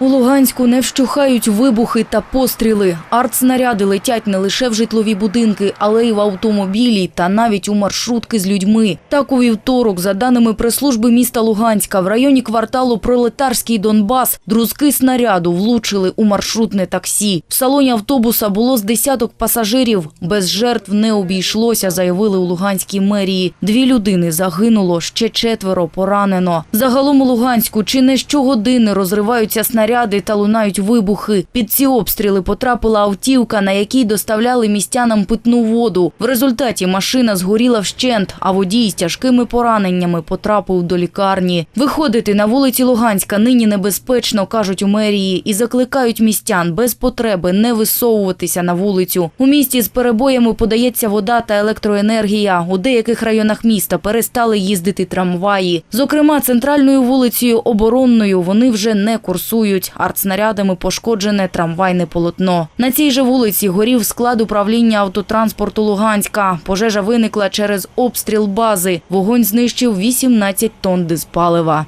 У Луганську не вщухають вибухи та постріли. Артснаряди летять не лише в житлові будинки, але й в автомобілі та навіть у маршрутки з людьми. Так у вівторок, за даними прес-служби міста Луганська, в районі кварталу Пролетарський Донбас друзки снаряду влучили у маршрутне таксі. В салоні автобуса було з десяток пасажирів. Без жертв не обійшлося, заявили у Луганській мерії. Дві людини загинуло, ще четверо поранено. Загалом у Луганську чи не щогодини розриваються снаряди та лунають вибухи. Під ці обстріли потрапила автівка, на якій доставляли містянам питну воду. В результаті машина згоріла вщент, а водій з тяжкими пораненнями потрапив до лікарні. Виходити на вулиці Луганська нині небезпечно, кажуть у мерії, і закликають містян без потреби не висовуватися на вулицю. У місті з перебоями подається вода та електроенергія. У деяких районах міста перестали їздити трамваї. Зокрема, центральною вулицею Оборонною вони вже не курсують. Артснарядами пошкоджене трамвайне полотно. На цій же вулиці горів склад управління автотранспорту Луганська. Пожежа виникла через обстріл бази. Вогонь знищив 18 тонн диспалива.